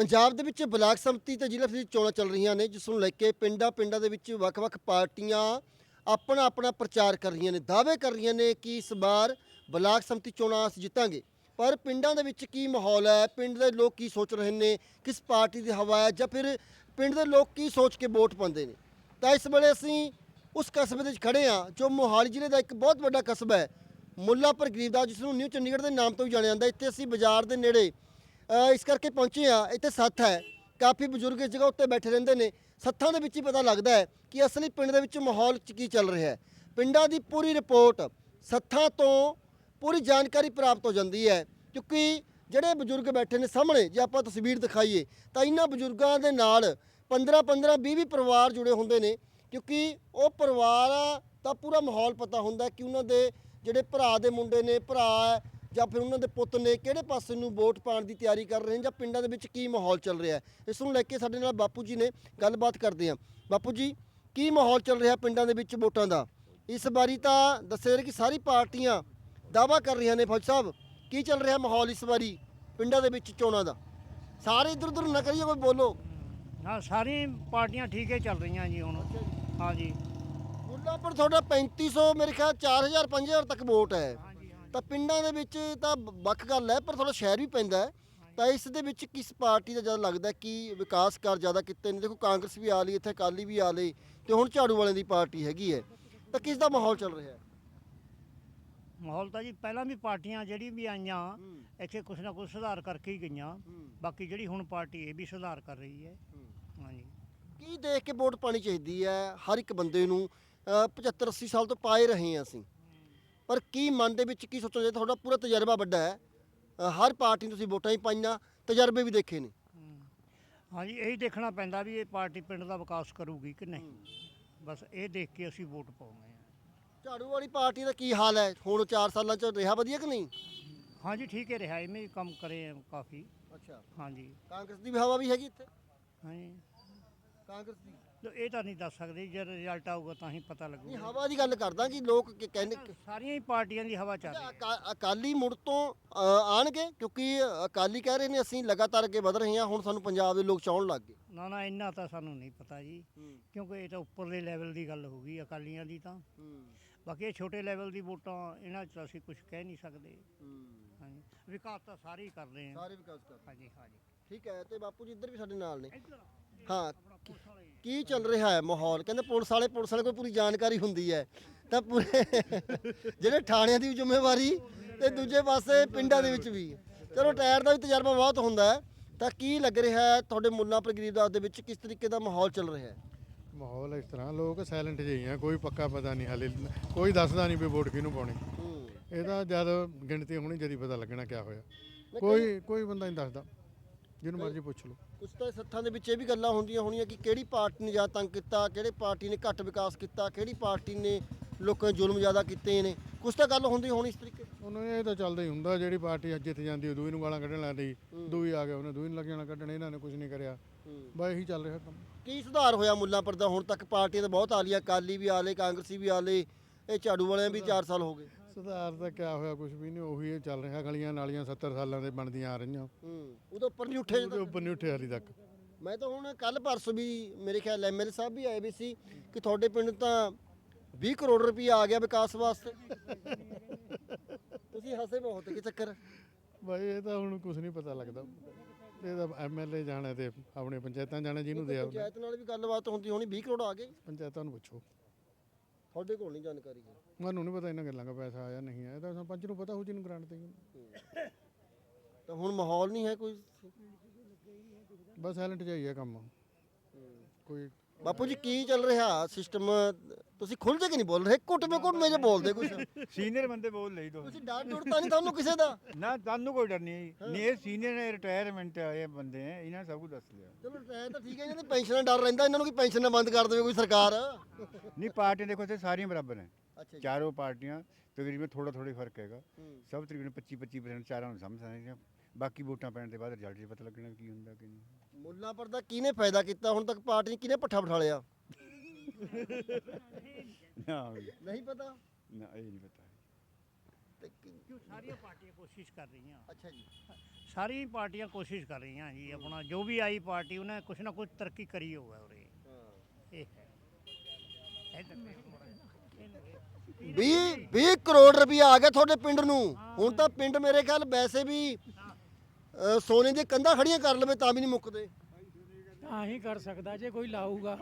ਪੰਜਾਬ ਦੇ ਵਿੱਚ ਬਲਾਕ ਸੰਮਤੀ ਤੇ ਜ਼ਿਲ੍ਹਾ ਪ੍ਰੀਸ਼ਦ ਚੋਣਾਂ ਚੱਲ ਰਹੀਆਂ ਨੇ, ਜਿਸ ਨੂੰ ਲੈ ਕੇ ਪਿੰਡਾਂ ਪਿੰਡਾਂ ਦੇ ਵਿੱਚ ਵੱਖ-ਵੱਖ ਪਾਰਟੀਆਂ ਆਪਣਾ ਆਪਣਾ ਪ੍ਰਚਾਰ ਕਰ ਰਹੀਆਂ ਨੇ, ਦਾਅਵੇ ਕਰ ਰਹੀਆਂ ਨੇ ਕਿ ਇਸ ਵਾਰ ਬਲਾਕ ਸੰਮਤੀ ਚੋਣਾਂ ਅਸੀਂ ਜਿੱਤਾਂਗੇ। ਪਰ ਪਿੰਡਾਂ ਦੇ ਵਿੱਚ ਕੀ ਮਾਹੌਲ ਹੈ? ਪਿੰਡ ਦੇ ਲੋਕ ਕੀ ਸੋਚ ਰਹੇ ਨੇ? ਕਿਸ ਪਾਰਟੀ ਦੀ ਹਵਾ ਹੈ? ਜਾਂ ਫਿਰ ਪਿੰਡ ਦੇ ਲੋਕ ਕੀ ਸੋਚ ਕੇ ਵੋਟ ਪਾਉਂਦੇ ਨੇ? ਤਾਂ ਇਸ ਵੇਲੇ ਅਸੀਂ ਉਸ ਕਸਬੇ ਦੇ ਵਿੱਚ ਖੜੇ ਹਾਂ, ਜੋ ਮੋਹਾਲੀ ਜ਼ਿਲ੍ਹੇ ਦਾ ਇੱਕ ਬਹੁਤ ਵੱਡਾ ਕਸਬਾ ਹੈ, ਮੁੱਲਾਪੁਰ ਗਰੀਬਦਾਸ ਜਿਸ ਨੂੰ ਨਿਊ ਚੰਡੀਗੜ੍ਹ ਦੇ ਨਾਮ ਤੋਂ ਵੀ ਜਾਣਿਆ ਜਾਂਦਾ ਇੱਥੇ ਅਸੀਂ ਬਾਜ਼ਾਰ ਦੇ ਨੇੜੇ ਇਸ ਕਰਕੇ ਪਹੁੰਚੇ ਆ ਇੱਥੇ ਸੱਥ ਹੈ। ਕਾਫੀ ਬਜ਼ੁਰਗ ਇਸ ਜਗ੍ਹਾ ਉੱਤੇ ਬੈਠੇ ਰਹਿੰਦੇ ਨੇ। ਸੱਥਾਂ ਦੇ ਵਿੱਚ ਹੀ ਪਤਾ ਲੱਗਦਾ ਹੈ ਕਿ ਅਸਲੀ ਪਿੰਡ ਦੇ ਵਿੱਚ ਮਾਹੌਲ ਕੀ ਚੱਲ ਰਿਹਾ ਹੈ। ਪਿੰਡਾਂ ਦੀ ਪੂਰੀ ਰਿਪੋਰਟ ਸੱਥਾਂ ਤੋਂ ਪੂਰੀ ਜਾਣਕਾਰੀ ਪ੍ਰਾਪਤ ਹੋ ਜਾਂਦੀ ਹੈ। ਕਿਉਂਕਿ ਜਿਹੜੇ ਬਜ਼ੁਰਗ ਬੈਠੇ ਨੇ ਸਾਹਮਣੇ, ਜੇ ਆਪਾਂ ਤਸਵੀਰ ਦਿਖਾਈਏ, ਤਾਂ ਇਹਨਾਂ ਬਜ਼ੁਰਗਾਂ ਦੇ ਨਾਲ 15 15 20 20 ਪਰਿਵਾਰ ਜੁੜੇ ਹੁੰਦੇ ਨੇ। ਕਿਉਂਕਿ ਉਹ ਪਰਿਵਾਰ ਦਾ ਪੂਰਾ ਮਾਹੌਲ ਪਤਾ ਹੁੰਦਾ ਕਿ ਉਹਨਾਂ ਦੇ ਜਿਹੜੇ ਭਰਾ ਦੇ ਮੁੰਡੇ ਨੇ, ਭਰਾ ਜਾਂ ਫਿਰ ਉਹਨਾਂ ਦੇ ਪੁੱਤ ਨੇ ਕਿਹੜੇ ਪਾਸੇ ਨੂੰ ਵੋਟ ਪਾਉਣ ਦੀ ਤਿਆਰੀ ਕਰ ਰਹੇ ਨੇ ਜਾਂ ਪਿੰਡਾਂ ਦੇ ਵਿੱਚ ਕੀ ਮਾਹੌਲ ਚੱਲ ਰਿਹਾ ਹੈ? ਇਸ ਨੂੰ ਲੈ ਕੇ ਸਾਡੇ ਨਾਲ ਬਾਪੂ ਜੀ ਨੇ ਗੱਲਬਾਤ ਕਰਦੇ ਹਾਂ। ਬਾਪੂ ਜੀ ਕੀ ਮਾਹੌਲ ਚੱਲ ਰਿਹਾ ਪਿੰਡਾਂ ਦੇ ਵਿੱਚ ਵੋਟਾਂ ਦਾ? ਇਸ ਵਾਰੀ ਤਾਂ ਦੱਸਿਆ ਰਿਹਾ ਕਿ ਸਾਰੀ ਪਾਰਟੀਆਂ ਦਾਵਾ ਕਰ ਰਹੀਆਂ ਨੇ ਫੌਜ ਸਾਹਿਬ। ਕੀ ਚੱਲ ਰਿਹਾ ਮਾਹੌਲ ਇਸ ਵਾਰੀ ਪਿੰਡਾਂ ਦੇ ਵਿੱਚ ਚੋਣਾਂ ਦਾ? ਸਾਰੇ ਇਧਰ ਉਧਰ ਨਾ ਕਰੀਏ ਕੋਈ ਬੋਲੋ। ਹਾਂ ਸਾਰੀਆਂ ਪਾਰਟੀਆਂ ਠੀਕ ਹੀ ਚੱਲ ਰਹੀਆਂ ਜੀ ਹੁਣ। ਹਾਂਜੀ ਮੁੱਲਾਂਪੁਰ ਤੁਹਾਡਾ 3500 ਮੇਰੇ ਖਿਆਲ 4000 5000 ਤੱਕ ਵੋਟ ਹੈ। ਤਾਂ ਪਿੰਡਾਂ ਦੇ ਵਿੱਚ ਤਾਂ ਵੱਖ ਗੱਲ ਹੈ ਪਰ ਥੋੜਾ ਸ਼ਹਿਰ ਵੀ ਪੈਂਦਾ ਹੈ। ਤਾਂ ਇਸ ਦੇ ਵਿੱਚ ਕਿਸ ਪਾਰਟੀ ਦਾ ਜ਼ਿਆਦਾ ਲੱਗਦਾ ਕਿ ਵਿਕਾਸ ਕਾਰ ਜ਼ਿਆਦਾ ਕੀਤੇ ਨੇ? ਦੇਖੋ ਕਾਂਗਰਸ ਵੀ ਆ ਲਈ ਇੱਥੇ ਅਕਾਲੀ ਵੀ ਆ ਲਈ ਤੇ ਹੁਣ ਝਾੜੂ ਵਾਲਿਆਂ ਦੀ ਪਾਰਟੀ ਹੈਗੀ ਹੈ। ਤਾਂ ਕਿਸ ਦਾ ਮਾਹੌਲ ਚੱਲ ਰਿਹਾ ਹੈ? ਮਾਹੌਲ ਤਾਂ ਜੀ ਪਹਿਲਾਂ ਵੀ ਪਾਰਟੀਆਂ ਜਿਹੜੀ ਵੀ ਆਈਆਂ ਇੱਥੇ ਕੁਛ ਨਾ ਕੁਛ ਸੁਧਾਰ ਕਰਕੇ ਹੀ ਗਈਆਂ। ਬਾਕੀ ਜਿਹੜੀ ਹੁਣ ਪਾਰਟੀ ਇਹ ਵੀ ਸੁਧਾਰ ਕਰ ਰਹੀ ਹੈ। ਹਾਂਜੀ। ਕੀ ਦੇਖ ਕੇ ਵੋਟ ਪਾਣੀ ਚਾਹੀਦੀ ਹੈ ਹਰ ਇੱਕ ਬੰਦੇ ਨੂੰ? ਅ, 75 80 ਸਾਲ ਤੋਂ ਪਾਏ ਰਹੇ ਹਾਂ ਅਸੀਂ। ਪਰ ਕੀ ਮਨ ਦੇ ਵਿੱਚ ਕੀ ਸੋਚਣਾ ਚਾਹੀਦਾ? ਤੁਹਾਡਾ ਪੂਰਾ ਤਜਰਬਾ ਵੱਡਾ ਹੈ। ਅ, ਹਰ ਪਾਰਟੀ ਨੂੰ ਤੁਸੀਂ ਵੋਟਾਂ ਹੀ ਪਾਈਆਂ ਤਜਰਬੇ ਵੀ ਦੇਖੇ ਨੇ। ਹਾਂਜੀ ਇਹੀ ਦੇਖਣਾ ਪੈਂਦਾ ਵੀ ਇਹ ਪਾਰਟੀ ਪਿੰਡ ਦਾ ਵਿਕਾਸ ਕਰੂਗੀ ਕਿ ਨਹੀਂ। ਬਸ ਇਹ ਦੇਖ ਕੇ ਅਸੀਂ ਵੋਟ ਪਾਉਂਦੇ ਹਾਂ। ਝਾੜੂ ਵਾਲੀ ਪਾਰਟੀ ਦਾ ਕੀ ਹਾਲ ਹੈ? ਹੁਣ 4 ਸਾਲਾਂ ਚ ਰਿਹਾ ਵਧੀਆ ਕਿ ਨਹੀਂ? ਹਾਂਜੀ ਠੀਕ ਹੈ ਰਿਹਾ। ਇਵੇਂ ਹੀ ਕੰਮ ਕਰੇ ਆ ਕਾਫੀ। ਅੱਛਾ। ਹਾਂਜੀ। ਕਾਂਗਰਸ ਦੀ ਵੀ ਹਵਾ ਵੀ ਹੈਗੀ ਇੱਥੇ? ਹਾਂਜੀ। ਕਾਂਗਰਸ ਦੀ? ਲੋ ਇਹ ਤਾਂ ਨਹੀਂ ਦੱਸ ਸਕਦੇ ਜਦ ਰਿਜ਼ਲਟ ਆਊਗਾ ਤਾਂ ਹੀ ਪਤਾ ਨਹੀਂ ਲੱਗੂਗਾ ਹਵਾ ਦੀ ਗੱਲ ਕਰਦਾ ਕਿ ਲੋਕ ਕੀ ਕਹਿੰਦੇ ਸਾਰੀਆਂ ਹੀ ਪਾਰਟੀਆਂ ਦੀ ਹਵਾ ਚੱਲ ਰਹੀ ਹੈ। ਅਕਾ- ਅਕਾਲੀ ਮੁੜ ਤੋਂ ਅ, ਆਣਗੇ ਕਿਉਂਕਿ ਅਕਾਲੀ ਕਹਿ ਰਹੇ ਨੇ ਅਸੀਂ ਲਗਾਤਾਰ ਅੱਗੇ ਵਧ ਰਹੇ ਹਾਂ ਹੁਣ ਸਾਨੂੰ ਪੰਜਾਬ ਦੇ ਲੋਕ ਚਾਹਣ ਲੱਗ ਗਏ। ਨਾ ਨਾ ਇੰਨਾ ਤਾਂ ਸਾਨੂੰ ਨਹੀਂ ਪਤਾ ਜੀ ਕਿਉਂਕਿ ਇਹ ਤਾਂ ਉੱਪਰਲੇ ਲੈਵਲ ਦੀ ਗੱਲ ਹੋ ਗਈ ਅਕਾਲੀਆਂ ਦੀ ਤਾਂ। ਬਾਕੀ ਇਹ ਛੋਟੇ ਲੈਵਲ ਦੀ ਵੋਟਾਂ ਇਹਨਾਂ 'ਚ ਤਾਂ ਅਸੀਂ ਕੁਝ ਕਹਿ ਨਹੀਂ ਸਕਦੇ। ਹਾਂਜੀ ਵਿਕਾਸ ਤਾਂ ਸਾਰੇ ਹੀ ਕਰ ਰਹੇ ਆ। ਸਾਰੇ ਵਿਕਾਸ ਕਰ ਹਾਂਜੀ ਹਾਂਜੀ। ਠੀਕ ਹੈ ਤੇ ਬਾਪੂ ਜੀ ਇੱਧਰ ਵੀ ਸਾਡੇ ਨਾਲ ਨੇ। ਇੱਧਰ ਹਾਂ ਕੀ ਚੱਲ ਰਿਹਾ ਹੈ ਮਾਹੌਲ? ਕਹਿੰਦੇ ਪੁਲਿਸ ਵਾਲੇ ਪੁਲਿਸ ਵਾਲੇ ਕੋਲ ਪੂਰੀ ਜਾਣਕਾਰੀ ਹੁੰਦੀ ਹੈ। ਤਾਂ ਪੂਰੇ ਜਿਹੜੇ ਥਾਣਿਆਂ ਦੀ ਵੀ ਜ਼ਿੰਮੇਵਾਰੀ ਤੇ ਦੂਜੇ ਪਾਸੇ ਪਿੰਡਾਂ ਦੇ ਵਿੱਚ ਵੀ। ਚਲੋ ਟਾਇਰ ਦਾ ਵੀ ਤਜਰਬਾ ਬਹੁਤ ਹੁੰਦਾ ਹੈ। ਤਾਂ ਕੀ ਲੱਗ ਰਿਹਾ ਹੈ ਤੁਹਾਡੇ ਮੁੱਲਾਂਪੁਰ ਗਰੀਬਦਾਸ ਦੇ ਵਿੱਚ? ਕਿਸ ਤਰੀਕੇ ਦਾ ਮਾਹੌਲ ਚੱਲ ਰਿਹਾ ਹੈ? ਮਾਹੌਲ ਇਸ ਤਰ੍ਹਾਂ ਲੋਕ ਸਾਇਲੈਂਟ ਜਿਹੇ ਆ। ਕੋਈ ਪੱਕਾ ਪਤਾ ਨਹੀਂ ਹਾਲੇ। ਕੋਈ ਦੱਸਦਾ ਨਹੀਂ ਵੀ ਵੋਟ ਕਿਹਨੂੰ ਪਾਉਣੀ। ਇਹਦਾ ਜਦ ਗਿਣਤੀ ਹੋਣੀ ਜਦੀ ਪਤਾ ਲੱਗਣਾ ਕਿਆ ਹੋਇਆ। ਕੋਈ ਕੋਈ ਬੰਦਾ ਨਹੀਂ ਦੱਸਦਾ। ਜਿਹਨੂੰ ਮਰਜ਼ੀ ਪੁੱਛ ਲਓ। ਕੁਝ ਤਾਂ ਸੱਥਾਂ ਦੇ ਵਿੱਚ ਇਹ ਵੀ ਗੱਲਾਂ ਹੁੰਦੀਆਂ ਹੋਣੀਆਂ ਕਿ ਕਿਹੜੀ ਪਾਰਟੀ ਨੇ ਜ਼ਿਆਦਾ ਤੰਗ ਕੀਤਾ ਕਿਹੜੀ ਪਾਰਟੀ ਨੇ ਘੱਟ ਵਿਕਾਸ ਕੀਤਾ ਕਿਹੜੀ ਪਾਰਟੀ ਨੇ ਲੋਕਾਂ 'ਤੇ ਜ਼ੁਲਮ ਜ਼ਿਆਦਾ ਕੀਤੇ ਨੇ। ਕੁਝ ਤਾਂ ਗੱਲ ਹੁੰਦੀ ਹੋਣੀ ਇਸ ਤਰੀਕੇ ਉਹਨੂੰ ਇਹ ਤਾਂ ਚੱਲਦਾ ਹੀ ਹੁੰਦਾ ਜਿਹੜੀ ਪਾਰਟੀ ਅੱਜ ਜਿੱਤ ਜਾਂਦੀ ਉਹ ਦੂਈ ਨੂੰ ਗਾਲਾਂ ਕੱਢਣ ਲੱਗਦੀ ਦੂਈ ਆ ਗਿਆ ਉਹਨੇ ਦੂਈ ਨੂੰ ਲੱਗ ਜਾਣਾ ਕੱਢਣ ਇਹਨਾਂ ਨੇ ਕੁਝ ਨਹੀਂ ਕਰਿਆ। ਬਸ ਇਹੀ ਚੱਲ ਰਿਹਾ ਕੰਮ। ਕੀ ਸੁਧਾਰ ਹੋਇਆ ਮੁੱਲਾਂਪੁਰ ਦਾ ਹੁਣ ਤੱਕ? ਪਾਰਟੀਆਂ ਤਾਂ ਬਹੁਤ ਆ ਲਈਆਂ ਅਕਾਲੀ ਵੀ ਆ ਲਏ ਕਾਂਗਰਸੀ ਵੀ ਆ ਲਏ ਇਹ ਝਾੜੂ ਵਾਲਿਆਂ ਵੀ 4 ਸਾਲ ਹੋ ਗਏ। ਸੁਧਾਰ ਤਾਂ ਕਿਆ ਹੋਇਆ ਕੁਝ ਵੀ ਨਹੀਂ ਉਹੀ ਇਹ ਚੱਲ ਰਿਹਾ ਗਲੀਆਂ ਨਾਲੀਆਂ 70 ਸਾਲਾਂ ਦੇ ਬਣਦੀਆਂ ਆ ਰਹੀਆਂ। ਹੂੰ ਉਹਦੇ ਉੱਪਰ ਨਹੀਂ ਉੱਠੇ ਉਹਦੇ ਉੱਪਰ ਨਹੀਂ ਉੱਠਿਆ ਹਾਲੇ ਤੱਕ। ਮੈਂ ਤਾਂ ਹੁਣ ਕੱਲ ਪਰਸੋਂ ਵੀ ਮੇਰੇ ਖਿਆਲ ਐਮਐਲਏ ਸਾਹਿਬ ਵੀ ਆਏ ਵੀ ਸੀ ਕਿ ਤੁਹਾਡੇ ਪਿੰਡ ਤਾਂ 20 ਕਰੋੜ ਰੁਪਏ ਆ ਗਿਆ ਵਿਕਾਸ ਵਾਸਤੇ। ਤੁਸੀਂ ਹੱਸੇ ਬਹੁਤ ਕੀ ਚੱਕਰ? ਬਾਈ ਇਹ ਤਾਂ ਹੁਣ ਕੁਝ ਨਹੀਂ ਪਤਾ ਲੱਗਦਾ। ਇਹ ਤਾਂ ਐਮਐਲਏ ਜਾਣਾ ਤੇ ਆਪਣੇ ਪੰਚਾਇਤਾਂ ਜਾਣਾ ਜਿਹਨੂੰ ਦਿਆ ਉਹਨੇ। ਪੰਚਾਇਤ ਨਾਲ ਵੀ ਗੱਲਬਾਤ ਹੁੰਦੀ ਹੋਣੀ 20 ਕਰੋੜ ਆ ਗਏ। ਪੰਚਾਇਤਾਂ ਨੂੰ ਪੁੱਛੋ। ਤੁਹਾਡੇ ਕੋਲ ਨਹੀਂ ਜਾਣਕਾਰੀ ਹੈ ਮੈਨੂੰ ਨਹੀਂ ਪਤਾ ਇਹਨਾਂ ਗੱਲਾਂ ਦਾ ਪੈਸਾ ਆਇਆ ਨਹੀਂ ਆਇਆ ਇਹ ਤਾਂ ਸਰਪੰਚ ਨੂੰ ਪਤਾ ਹੋ ਜਿਹਨੂੰ ਗ੍ਰਾਂਟ ਦੇਈ ਤਾਂ ਹੁਣ ਮਾਹੌਲ ਨਹੀਂ ਹੈ ਕੋਈ? ਬਸ ਸਾਇਲੈਂਟ ਜਾਈਏ ਕੰਮ। ਕੋਈ ਬਾਪੂ ਜੀ ਕੀ ਚੱਲ ਰਿਹਾ ਸਿਸਟਮ ਤੁਸੀਂ ਖੁੱਲ ਕੇ ਨਹੀਂ ਬੋਲ ਰਹੇ ਘੁੱਟ ਮੇ ਘੁੱਟ ਮੇਰੇ ਬੋਲਦੇ ਕੁਛ। ਸੀਨੀਅਰ ਬੰਦੇ ਬੋਲ ਲਈ ਦੋ। ਤੁਸੀਂ ਡਰ ਡੁਰ ਤਾਂ ਨਹੀਂ ਤੁਹਾਨੂੰ ਕਿਸੇ ਦਾ? ਨਾ ਤੁਹਾਨੂੰ ਕੋਈ ਡਰ ਨਹੀਂ ਨਹੀਂ ਇਹ ਸੀਨੀਅਰ ਨੇ ਰਿਟਾਇਰਮੈਂਟ ਆਏ ਬੰਦੇ ਹੈ ਇਹਨਾਂ ਨੇ ਸਭ ਕੁਝ ਦੱਸ ਲਿਆ। ਚਲੋ ਟਾਇਰ ਤਾਂ ਠੀਕ ਹੈ ਇਹਨਾਂ ਦੀ ਪੈਨਸ਼ਨ ਦਾ ਡਰ ਰਹਿੰਦਾ ਇਹਨਾਂ ਨੂੰ ਕੀ ਪੈਨਸ਼ਨ ਨਾ ਬੰਦ ਕਰ ਦੇਵੇ ਕੋਈ ਸਰਕਾਰ? ਨਹੀਂ ਪਾਰਟੀਆਂ ਦੇਖੋ ਤੇ ਸਾਰੀਆਂ ਬਰਾਬਰ ਹੈ ਜੀ। ਚਾਰੋਂ ਪਾਰਟੀਆਂ ਤਕਰੀਬਨ ਥੋੜਾ ਥੋੜਾ ਫ਼ਰਕ ਹੈਗਾ। ਹੂੰ। ਸਭ ਤਕਰੀਬਨ 25 25% ਚਾਰਾਂ ਨੂੰ ਸਮਝ ਸਕਦੇ ਬਾਕੀ ਵੋਟਾਂ ਪੈਣ ਦੇ ਬਾਅਦ ਰਿਜ਼ਲਟ ਪਤਾ ਲੱਗਣਾ ਕੀ ਹੁੰਦਾ ਕੀ ਨਹੀਂ। ਮੁੱਲਾਂਪੁਰ ਦਾ ਕਿਹਨੇ ਫਾਇਦਾ ਕੀਤਾ? ਹੁਣ ਤੱਕ ਪਾਰਟੀ ਨੇ ਕਿਹਨੇ ਪੱਠਾ ਬਿਠਾ ਲਿਆ? ਨਾ ਬਈ, ਨਹੀਂ ਪਤਾ? ਨਾ ਇਹ ਨਹੀਂ ਪਤਾ। ਤੇ ਕੀ- ਕਿਉਂ ਸਾਰੀਆਂ ਪਾਰਟੀਆਂ ਕੋਸ਼ਿਸ਼ ਕਰ ਰਹੀਆਂ? ਅੱਛਾ ਜੀ। ਸਾਰੀਆਂ ਪਾਰਟੀਆਂ ਕੋਸ਼ਿਸ਼ ਕਰ ਰਹੀਆਂ ਜੀ ਆਪਣਾ ਜੋ ਵੀ ਆਈ ਪਾਰਟੀ ਉਹਨੇ ਕੁਛ ਨਾ ਕੁਛ ਤਰੱਕੀ ਕਰੀ ਹੋਊਗਾ ਉਰੇ। ਹਾਂ। ਇਹ ਹੈ। ਇੱਧਰ ਦੇਖੋ ਮਾੜਾ ਜਿਹਾ। 20 20 ਕਰੋੜ ਰੁਪਏ ਆ ਗਏ ਤੁਹਾਡੇ ਪਿੰਡ ਨੂੰ। ਹੁਣ ਤਾਂ ਪਿੰਡ ਮੇਰੇ ਖਿਆਲ ਵੈਸੇ ਵੀ ਅ, ਸੋਨੇ ਦੀਆਂ ਕੰਧਾਂ ਖੜੀਆਂ ਕਰ ਲਵੇ ਤਾਂ ਵੀ ਨਹੀਂ ਮੁੱਕਦੇ। ਤਾਂ ਹੀ ਕਰ ਸਕਦਾ ਜੇ ਕੋਈ ਲਾਊਗਾ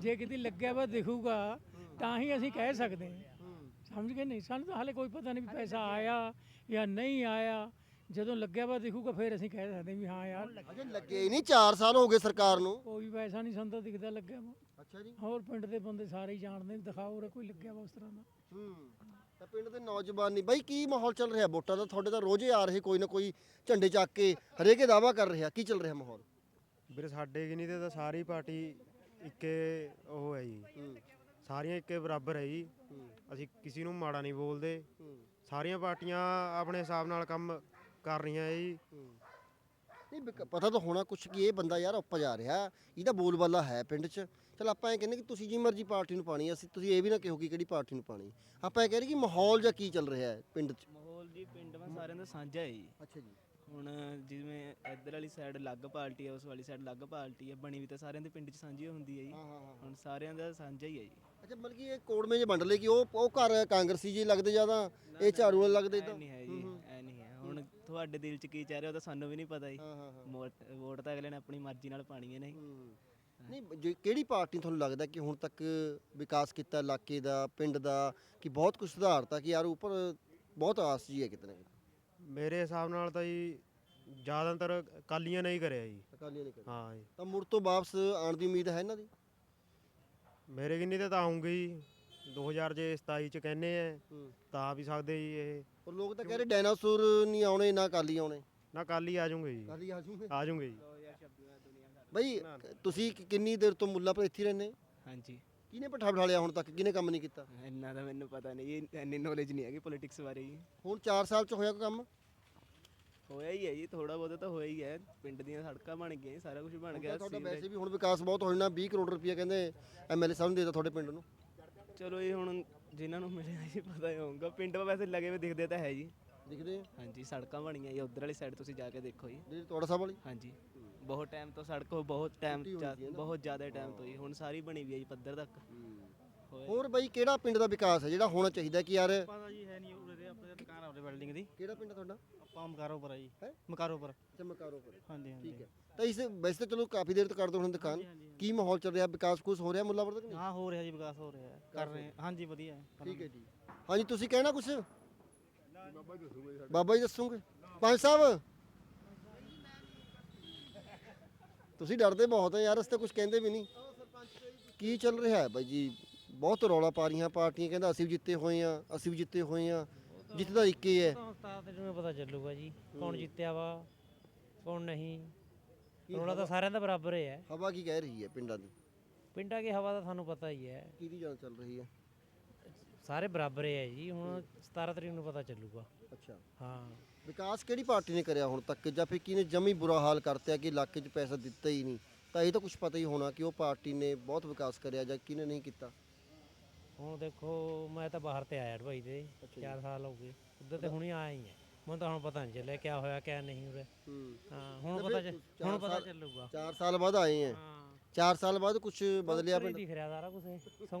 ਜੇ ਕਿਤੇ ਲੱਗਿਆ ਵਾ ਦਿਖੂਗਾ ਤਾਂ ਹੀ ਅਸੀਂ ਕਹਿ ਸਕਦੇ ਹਾਂ। ਸਮਝ ਗਏ ਨਹੀਂ? ਸਾਨੂੰ ਤਾਂ ਹਾਲੇ ਕੋਈ ਪਤਾ ਨਹੀਂ ਵੀ ਪੈਸਾ ਆਇਆ ਜਾਂ ਨਹੀਂ ਆਇਆ। ਜਦੋਂ ਲੱਗਿਆ ਵਾ ਦਿਖੂਗਾ ਫਿਰ ਅਸੀਂ ਕਹਿ ਸਕਦੇ ਵੀ ਹਾਂ ਯਾਰ। ਅਜੇ ਲੱਗੇ ਹੀ ਨਹੀਂ 4 ਸਾਲ ਹੋ ਗਏ ਸਰਕਾਰ ਨੂੰ। ਕੋਈ ਪੈਸਾ ਨਹੀਂ ਸਾਨੂੰ ਤਾਂ ਦਿਖਦਾ ਲੱਗਿਆ ਵਾ। ਅੱਛਾ ਜੀ। ਹੋਰ ਪਿੰਡ ਦੇ ਬੰਦੇ ਸਾਰੇ ਹੀ ਜਾਣਦੇ ਨੇ ਦਿਖਾਓ ਉਰੇ ਕੋਈ ਲੱਗਿਆ ਵਾ ਉਸ ਤਰ੍ਹਾਂ ਦਾ। ਹੂੰ ਤਾਂ ਪਿੰਡ ਦੇ ਨੌਜਵਾਨ ਨਹੀਂ ਬਾਈ ਕੀ ਮਾਹੌਲ ਚੱਲ ਰਿਹਾ ਵੋਟਾਂ ਦਾ? ਤੁਹਾਡੇ ਤਾਂ ਰੋਜ਼ੇ ਆ ਰਹੇ ਕੋਈ ਨਾ ਕੋਈ ਝੰਡੇ ਚੱਕ ਕੇ ਹਰੇਕੇ ਦਾਵਾ ਕਰ ਰਿਹਾ ਕੀ ਚੱਲ ਰਿਹਾ ਮਾਹੌਲ? ਵੀਰੇ ਸਾਡੇ ਕਿ ਨਹੀਂ ਤੇ ਤਾਂ ਸਾਰੀ ਪਾਰਟੀ ਇੱਕੇ ਉਹ ਹੈ ਜੀ। ਸਾਰੀਆਂ ਇੱਕੇ ਬਰਾਬਰ ਹੈ ਜੀ। ਅਸੀਂ ਕਿਸੇ ਨੂੰ ਮਾੜਾ ਨਹੀਂ ਬੋਲਦੇ। ਸਾਰੀਆਂ ਪਾਰਟੀਆਂ ਆਪਣੇ ਹਿਸਾਬ ਨਾਲ ਕੰਮ ਕਰ ਰਹੀਆਂ ਹੈ ਜੀ। ਨਹੀਂ ਬਿਕ- ਪਤਾ ਤਾਂ ਹੋਣਾ ਕੁਛ ਕਿ ਇਹ ਬੰਦਾ ਯਾਰ ਉੱਪਰ ਜਾ ਰਿਹਾ। ਇਹਦਾ ਬੋਲਬਾਲਾ ਹੈ ਪਿੰਡ 'ਚ। ਚਲ ਆਪਾਂ ਇਹ ਕਹਿੰਦੇ ਕਿ ਤੁਸੀਂ ਜੀ ਮਰਜ਼ੀ ਪਾਰਟੀ ਨੂੰ ਪਾਣੀ ਹੈ, ਅਸੀਂ ਤੁਸੀਂ ਇਹ ਵੀ ਨਾ ਕਹੋ ਕਿ ਕਿਹੜੀ ਪਾਰਟੀ ਨੂੰ ਪਾਣੀ ਆਪਾਂ ਇਹ ਕਹਿ ਰਹੇ ਕਿ ਮਾਹੌਲ ਜਾਂ ਕੀ ਚੱਲ ਰਿਹਾ ਹੈ ਪਿੰਡ 'ਚ? ਮਾਹੌਲ ਜੀ ਪਿੰਡ ਵਿੱਚ ਸਾਰਿਆਂ ਦਾ ਸਾਂਝਾ ਹੈ ਜੀ। ਅੱਛਾ ਜੀ। ਹੁਣ ਜਿਵੇਂ ਇੱਧਰ ਵਾਲੀ ਸਾਈਡ ਅਲੱਗ ਪਾਰਟੀ ਹੈ ਉਸ ਵਾਲੀ ਸਾਈਡ ਅਲੱਗ ਪਾਰਟੀ ਹੈ ਬਣੀ ਵੀ ਤਾਂ ਸਾਰਿਆਂ ਦੇ ਪਿੰਡ 'ਚ ਸਾਂਝੀ ਹੁੰਦੀ ਹੈ ਜੀ। ਹਾਂ ਹਾਂ ਹਾਂ ਹੁਣ ਸਾਰਿਆਂ ਦਾ ਸਾਂਝਾ ਹੀ ਹੈ ਜੀ। ਅੱਛਾ ਮਤਲਬ ਕਿ ਇਹ ਕੋੜਵੇਂ ਜੇ ਵੰਡ ਲਏ ਕਿ ਉਹ ਉਹ ਘਰ ਕਾਂਗਰਸੀ ਜੀ ਲੱਗਦੇ ਜ਼ਿਆਦਾ? ਇਹ ਝਾੜੂ ਵਾਲੇ ਲੱਗਦੇ ਐ ਤਾਂ? ਨਹੀਂ ਹੈ ਜੀ ਐ ਨਹੀਂ ਹੈ। ਹੁਣ ਤੁਹਾਡੇ ਦਿਲ 'ਚ ਕੀ ਚੱਲ ਰਿਹਾ ਉਹ ਤਾਂ ਸਾਨੂੰ ਵੀ ਨਹੀਂ ਪਤਾ ਜੀ। ਹਾਂ ਹਾਂ ਹਾਂ। ਵੋਟ ਵੋਟ ਤਾਂ ਅਗਲੇ ਨੇ ਆਪਣੀ ਮਰਜ਼ੀ ਨਾਲ ਪਾਣੀ ਹੈ ਨਹੀਂ। ਹੂੰ। ਨਹੀਂ ਜੇ ਕਿਹੜੀ ਪਾਰਟੀ ਤੁਹਾਨੂੰ ਲੱਗਦਾ ਕਿ ਹੁਣ ਤੱਕ ਵਿਕਾਸ ਕੀਤਾ ਇਲਾਕੇ ਦਾ ਪਿੰਡ ਦਾ ਕਿ ਬਹੁਤ ਕੁਝ ਸੁਧਾਰਤਾ ਕਿ ਯਾਰ ਉੱਪਰ ਬਹੁਤ ਆਸ ਜੀ ਹੈ ਕਿਤੇ ਨਾ ਕਿਤੇ? ਮੇਰੇ ਹਿਸਾਬ ਨਾਲ ਤਾਂ ਜੀ ਜ਼ਿਆਦਾਤਰ ਕਾਲੀਆਂ ਨੇ ਹੀ ਕਰਿਆ ਜੀ। ਅਕਾਲੀਆਂ ਨੇ ਕਰਿਆ। ਹਾਂ ਜੀ। ਤਾਂ ਮੁੜ ਤੋਂ ਵਾਪਸ ਆਉਣ ਦੀ ਉਮੀਦ ਹੈ ਇਹਨਾਂ ਦੀ? ਮੇਰੇ ਕਿੰਨੀ ਤੇ ਤਾਂ ਆਉਂਗੇ ਜੀ। 2000 ਜੇ 27 ਚ ਕਹਿੰਨੇ ਆ ਹੂੰ। ਤਾਂ ਆ ਵੀ ਸਕਦੇ ਜੀ ਇਹ। ਪਰ ਲੋਕ ਤਾਂ ਕਹਿ ਰਹੇ ਡਾਇਨਾਸੌਰ ਨਹੀਂ ਆਉਣੇ ਨਾ ਅਕਾਲੀ ਆਉਣੇ। ਨਾ ਕਾਲੀ ਆ ਜਾਊਂਗੇ ਜੀ। ਅਕਾਲੀ ਆ ਜੂਗੇ ਆ ਜਾਊਂਗੇ ਜੀ। ਬਈ ਤੁਸੀਂ ਕਿ- ਕਿੰਨੀ ਦੇਰ ਤੋਂ ਮੁੱਲਾਪੁਰ ਇੱਥੇ ਹੀ ਰਹਿੰਦੇ? ਹਾਂਜੀ। ਕਿਹਨੇ ਪੱਠਾ ਬਿਠਾ ਲਿਆ ਹੁਣ ਤੱਕ? ਕਿਹਨੇ ਕੰਮ ਨਹੀਂ ਕੀਤਾ? ਇੰਨਾ ਤਾਂ ਮੈਨੂੰ ਪਤਾ ਨਹੀਂ ਜੀ ਇੰਨੀ ਨੌਲੇਜ ਨਹੀਂ ਹੈਗੀ ਪੋਲਿਟਿਕਸ ਬਾਰੇ ਜੀ। ਹੁਣ 4 ਸਾਲ ਚ ਹੋਇਆ ਕੋਈ ਕੰਮ? ਹੋਇਆ ਹੀ ਹੈ ਜੀ ਥੋੜਾ ਬਹੁਤਾ ਤਾਂ ਹੋਇਆ ਹੀ ਹੈ। ਪਿੰਡ ਦੀਆਂ ਸੜਕਾਂ ਬਣ ਗਈਆਂ ਜੀ, ਸਾਰਾ ਕੁਝ ਬਣ ਹੁਣ ਗਿਆ ਤੁਹਾਡਾ ਸੀਵਰੇਜ- ਵੈਸੇ ਵੀ ਹੁਣ ਵਿਕਾਸ ਬਹੁਤ ਹੋ ਜਾਣਾ 20 ਕਰੋੜ ਰੁਪਏ ਕਹਿੰਦੇ ਐਮਐਲਏ ਸਾਹਿਬ ਨੂੰ ਦੇਤਾ ਤੁਹਾਡੇ ਪਿੰਡ ਨੂੰ। ਚਲੋ ਇਹ ਹੁਣ ਜਿਨ੍ਹਾਂ ਨੂੰ ਮਿਲਿਆ ਜੀ ਪਤਾ ਹੀ ਹੋਊਗਾ। ਪਿੰਡ ਵਾ ਵੈਸੇ ਲੱਗੇ ਵੇ ਦਿਖਦੇ ਤਾਂ ਹੈ ਜੀ। ਦਿਖਦੇ ਆ। ਹਾਂਜੀ ਸੜਕਾਂ ਬਣੀਆਂ ਜੀ ਉਧਰ ਵਾਲੀ ਸਾਈਡ ਤੁਸੀਂ ਜਾ ਕੇ ਦੇਖੋ ਜੀ। ਜਿਹੜੀ ਤੁਹਾਡਾ ਸਾਹਿਬ ਵਾਲੀ? ਹਾਂਜੀ। ਬਹੁਤ ਟਾਈਮ ਤੋਂ ਸੜਕ ਉਹ ਬਹੁਤ ਟਾਈਮ ਟੁੱਟੀ ਹੋਈ ਸੀ ਨਾ। ਬਹੁਤ ਜ਼ਿਆਦਾ ਟਾਈਮ ਤੋਂ ਜੀ ਹੁਣ ਸਾਰੀ ਬਣੀ ਵੀ ਹੈ ਜੀ ਪੱਧਰ ਤੱਕ। ਹੋਰ ਬਈ ਕਿਹੜਾ ਪਿੰਡ ਦਾ ਵਿਕਾਸ ਹੈ ਜਿਹੜਾ ਹੋਣਾ ਚਾਹੀਦਾ ਕਿ ਯਾਰ ਪਤਾ ਜੀ ਹੈ ਨਹੀਂ ਉਰੇ ਆਪਣੇ ਦੁਕਾਨ ਆ ਉਰੇ ਬਿਲਡਿੰਗ ਦੀ। ਕਿਹੜਾ ਪਿੰਡ ਆ ਤੁਹਾਡਾ? ਆਪਾਂ ਮਕਾਰੋਪੁਰ ਆ ਜੀ। ਹੈਂ? ਮਕਾਰੋਪੁਰ। ਚਮਕਾਰੋਪੁਰ ਹਾਂਜੀ ਹਾਂਜੀ। ਠੀਕ ਹੈ। ਤਾਂ ਇਸ ਵੈਸੇ ਤਾਂ ਚਲੋ ਕਾਫੀ ਦੇਰ ਤੋਂ ਕਰਦੇ ਹੁਣ ਦੁਕਾਨ। ਕੀ ਮਾਹੌਲ ਚੱਲ ਰਿਹਾ? ਵਿਕਾਸ ਕੁਛ ਹੋ ਰਿਹਾ ਮੁੱਲਾਪੁਰ ਤੱਕ ਨਹੀਂ? ਹਾਂ ਹੋ ਰਿਹਾ ਜੀ ਵਿਕਾਸ ਹੋ ਰਿਹਾ ਹੈ। ਕਰ ਰਹੇ ਹਾਂ। ਹਾਂਜੀ ਵਧੀਆ ਹੈ। ਕਰ ਠੀਕ ਹੈ ਜੀ। ਹਾਂਜੀ ਤੁਸੀਂ ਕਹਿਣਾ ਕੁਛ ਬਾਬਾ ਜੀ ਦੱਸੂਗੇ। ਪੰਜ ਸਾਹਿਬ। ਤੁਸੀਂ ਡਰਦੇ ਬਹੁਤ ਹੈ ਯਾਰ ਅਸੀਂ ਤਾਂ ਕੁਝ ਕਹਿੰਦੇ ਵੀ ਨਹੀਂ। ਕੀ ਚੱਲ ਰਿਹਾ ਹੈ ਬਾਈ ਜੀ? ਬਹੁਤ ਰੌਲਾ ਪਾ ਰਹੀਆਂ ਪਾਰਟੀਆਂ ਕਹਿੰਦਾ ਅਸੀਂ ਵੀ ਜਿੱਤੇ ਹੋਏ ਆ ਅਸੀਂ ਵੀ ਜਿੱਤੇ ਹੋਏ ਆ ਜਿੱਤਦਾ ਇੱਕ ਹੀ ਹੈ। ਤਾਂ ਉਸਤਾਦ ਨੂੰ ਪਤਾ ਚੱਲੂਗਾ ਜੀ ਕੌਣ ਜਿੱਤਿਆ ਵਾ ਕੌਣ ਨਹੀਂ। ਰੋਲਾ ਤਾਂ ਸਾਰਿਆਂ ਦਾ ਬਰਾਬਰ ਹੀ ਹੈ। ਹਵਾ ਕੀ ਕਹਿ ਰਹੀ ਹੈ ਪਿੰਡਾਂ ਦੀ? ਪਿੰਡਾਂ ਦੀ ਹਵਾ ਤਾਂ ਤੁਹਾਨੂੰ ਪਤਾ ਹੀ ਹੈ। ਕਿਹਦੀ ਜਾਨ ਚੱਲ ਰਹੀ ਹੈ? ਸਾਰੇ ਬਰਾਬਰ ਹੀ ਹੈ ਜੀ ਹੁਣ 17 ਤਰੀਕ ਨੂੰ ਪਤਾ ਚੱਲੂਗਾ। ਅੱਛਾ। ਹਾਂ। ਵਿਕਾਸ ਕਿਹੜੀ ਪਾਰਟੀ ਨੇ ਕਰਿਆ ਹੁਣ ਤੱਕ? ਜਾਂ ਫਿਰ ਕਿਹਨੇ ਜਮੀ ਬੁਰਾ ਹਾਲ ਕਰਤਿਆ ਕਿ ਇਲਾਕੇ 'ਚ ਪੈਸਾ ਦਿੱਤਾ ਹੀ ਨਹੀਂ? ਤਾਂ ਇਹ ਤਾਂ ਕੁਝ ਪਤਾ ਹੀ ਹੋਣਾ ਕਿ ਉਹ ਪਾਰਟੀ ਨੇ ਬਹੁਤ ਵਿਕਾਸ ਕਰਿਆ ਜਾਂ ਕਿਹਨੇ ਨਹੀਂ ਕੀਤਾ। ਹੁਣ ਦੇਖੋ ਮੈਂ ਤਾਂ ਬਾਹਰ ਤੇ ਆਇਆ ਢਵਾਈ ਤੇ 4 ਸਾਲ ਹੋ ਗਏ। ਉੱਧਰ ਤੇ ਹੁਣੀ ਆਇਆ ਹੀ ਹੈ ਮੈਨੂੰ ਤਾਂ ਹੁਣ ਪਤਾ ਨਹੀਂ ਚੱਲਿਆ ਕਿਆ ਹੋਇਆ ਕਿਆ ਨਹੀਂ ਉਰੇ। ਹੂੰ। ਹੁਣ ਪਤਾ ਹੁਣ ਚੱਲੂਗਾ। 4 ਸਾਲ ਬਾਅਦ ਆਏ ਆ। ਹਾਂ। 4 ਸਾਲ ਬਾਅਦ ਕੁਝ ਬਦਲਿਆ ਪਿੰਡ? ਦਿਖ ਰਿਹਾ ਸਾਰਾ ਕੁਝ ਕੁਛ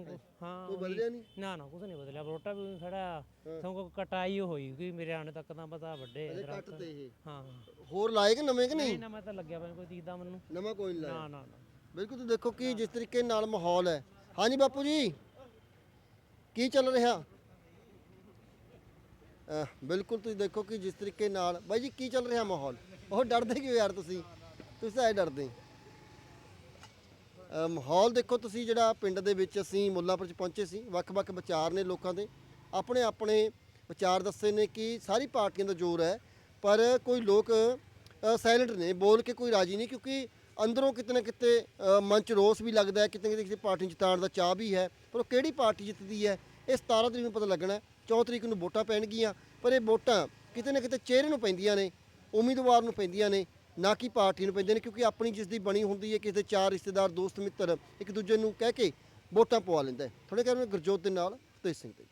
ਹਾਂ ਕੋਈ। ਬਦਲਿਆ ਨਹੀਂ ਨਾ ਨਾ ਕੁਝ ਨਹੀਂ ਬਦਲਿਆ। ਰੋਟਾ ਵੀ ਖੜਾ। ਕੁਛ ਕਟਾਈ ਹੋਈ ਕਿ ਮੇਰੇ ਆਣੇ ਤੱਕ ਤਾਂ ਪਤਾ ਵੱਡੇ ਆ ਅਜੇ ਦਰੱਖਤ। ਕੱਟ ਤੇ ਇਹ। ਹਾਂ। ਹੋਰ ਲਾਏ ਕਿ ਨਵੇਂ ਕਿ ਨਹੀਂ? ਨਹੀਂ ਨਾ ਮੈਂ ਤਾਂ ਲੱਗਿਆ ਮੈਨੂੰ ਕੋਈ ਦਿਖਦਾ ਮੈਨੂੰ। ਨਵਾਂ ਕੋਈ ਨਹੀਂ ਨਾ ਲਾਇਆ। ਨਾ ਨਾ ਬਿਲਕੁਲ ਤੁਸੀਂ ਦੇਖੋ ਕਿ ਜਿਸ ਤਰੀਕੇ ਨਾਲ ਮਾਹੌਲ ਹੈ। ਹਾਂਜੀ ਬਾਪੂ ਜੀ ਕੀ ਚੱਲ ਰਿਹਾ? ਬਿਲਕੁਲ ਤੁਸੀਂ ਦੇਖੋ ਕਿ ਜਿਸ ਤਰੀਕੇ ਨਾਲ ਬਾਈ ਜੀ ਕੀ ਚੱਲ ਰਿਹਾ ਮਾਹੌਲ? ਉਹ ਡਰਦੇ ਕਿਉਂ ਯਾਰ ਤੁਸੀਂ? ਤੁਸੀਂ ਐ ਡਰਦੇ। ਅਹ ਮਾਹੌਲ ਦੇਖੋ ਤੁਸੀਂ ਜਿਹੜਾ ਪਿੰਡ ਦੇ ਵਿੱਚ ਅਸੀਂ ਮੁੱਲਾਪੁਰ ਚ ਪਹੁੰਚੇ ਸੀ ਵੱਖ-ਵੱਖ ਵਿਚਾਰ ਨੇ ਲੋਕਾਂ ਦੇ। ਆਪਣੇ ਆਪਣੇ ਵਿਚਾਰ ਦੱਸੇ ਨੇ ਕਿ ਸਾਰੀ ਪਾਰਟੀਆਂ ਦਾ ਜ਼ੋਰ ਹੈ ਪਰ ਕੋਈ ਲੋਕ ਸਾਇਲੈਂਟ ਨੇ ਬੋਲ ਕੇ ਕੋਈ ਰਾਜੀ ਨਹੀਂ ਕਿਉਂਕਿ ਅੰਦਰੋਂ ਕਿਤੇ ਨਾ ਕਿਤੇ ਅ, ਮਨ ਚ ਰੋਸ ਵੀ ਲੱਗਦਾ ਹੈ ਕਿਤੇ ਨਾ ਕਿਤੇ ਕਿਸੇ ਪਾਰਟੀ ਨੂੰ ਜਿਤਾਉਣ ਦਾ ਚਾਹ ਵੀ ਹੈ ਪਰ ਉਹ ਕਿਹੜੀ ਪਾਰਟੀ ਜਿੱਤਦੀ ਹੈ ਇਹ 17 ਤਰੀਕ ਨੂੰ ਪਤਾ ਲੱਗਣਾ ਹੈ 4 ਤਰੀਕ ਨੂੰ ਵੋਟਾਂ ਪੈਣਗੀਆਂ ਪਰ ਇਹ ਵੋਟਾਂ ਕਿਤੇ ਨਾ ਕਿਤੇ ਚਿਹਰੇ ਨੂੰ ਪੈਂਦੀਆਂ ਨੇ ਉਮੀਦਵਾਰ ਨੂੰ ਪੈਂਦੀਆਂ ਨੇ ਨਾ ਕਿ ਪਾਰਟੀ ਨੂੰ ਪੈਂਦੇ ਨੇ, ਕਿਉਂਕਿ ਆਪਣੀ ਜਿਸ ਦੀ ਬਣੀ ਹੁੰਦੀ ਹੈ, ਕਿਸੇ ਦੇ ਚਾਰ ਰਿਸ਼ਤੇਦਾਰ, ਦੋਸਤ, ਮਿੱਤਰ, ਇੱਕ ਦੂਜੇ ਨੂੰ ਕਹਿ ਕੇ ਵੋਟਾਂ ਪਵਾ ਲੈਂਦਾ ਹੈ। ਥੋੜੇ ਕਹਿੰਦੇ ਗੁਰਜੋਤ ਦੇ ਨਾਲ ਤੇ ਸਿੰਘ ਤੇ।